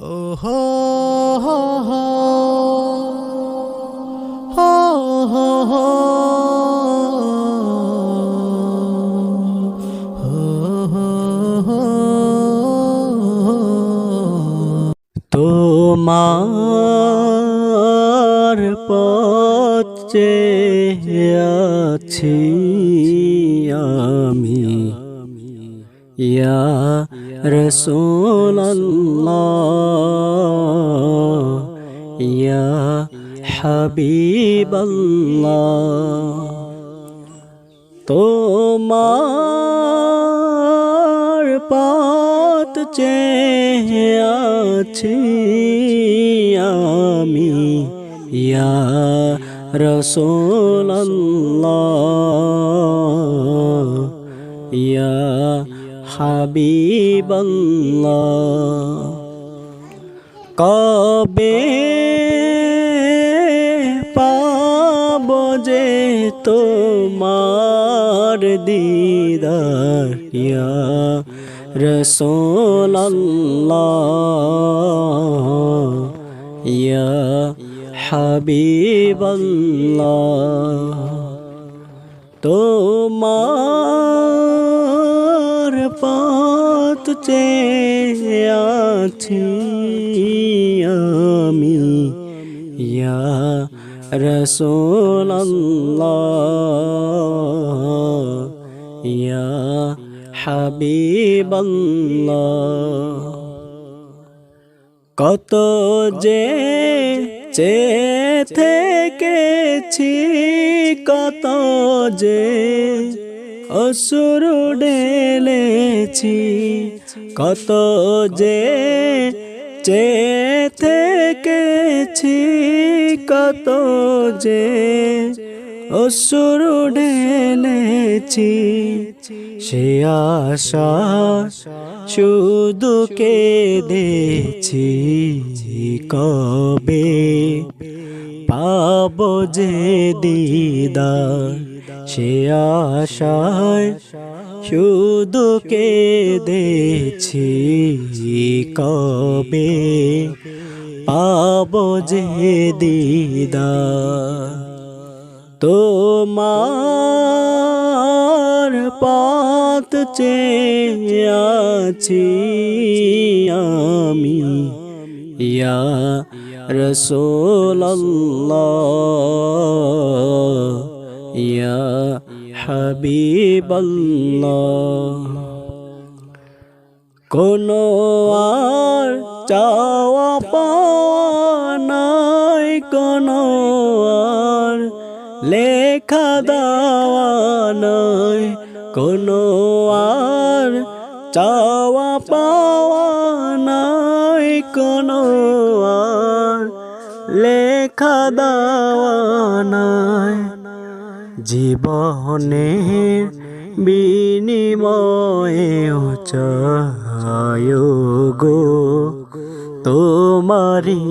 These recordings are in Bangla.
ওহো হো হো আছি ইয়া রসুল্লাহ ইয়া হাবিবাল্লাহ। তোমার পথ চেয়ে আছি আমি ইয়া রসুল্লাহ ইয়া হাবিবাল্লাহ কবে পাব যে তোমার দিদার ইয়া রসোল্লাহ ইয়া হাবিবাল্লাহ তোমার পথ চেয়ে আছি আমি। ইয়া রসোল্লাহ ইয়া কত যে চে থেকেছি কত যে অসুর ডেলেছি কত যে চে থেকেছি কত যে অসুর ঢেলেছি। সে আশা শুধু কেঁদেছি কবে পাব যে দিদার। সে আশায় শুধু কেঁদেছি কবে পাব যে দিদার। তোমার পথ চেয়ে আছি আমি। ইয়া ইয়া হাবিবাল্লাহ। কোনো আর চাওয়া পাওয়া নাই, কোনো আর লেখা দেওয়া নাই, কোনো আর চাওয়া পাওয়া নাই, কোনো আর লেখা দেওয়া নাই। জীবনের বিনিময়ে চায় গো তোমারি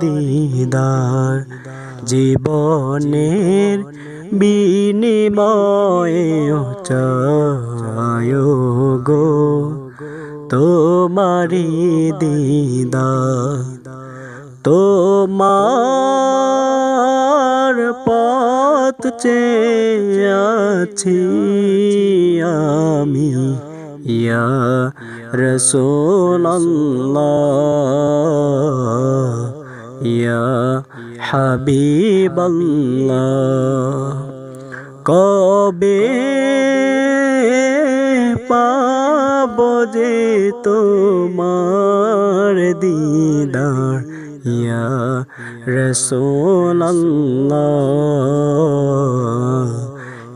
দিদার জীবনের বিনিময়ে চায় গো তোমারি দিদার তোমার পথ চেয়ে আছি আমি। ইয়া রসোল্লাহ ইয়া হাবিবাল্লাহ। কবে পাব যে তোমার দিদার? ইয়া রসোল্লাহ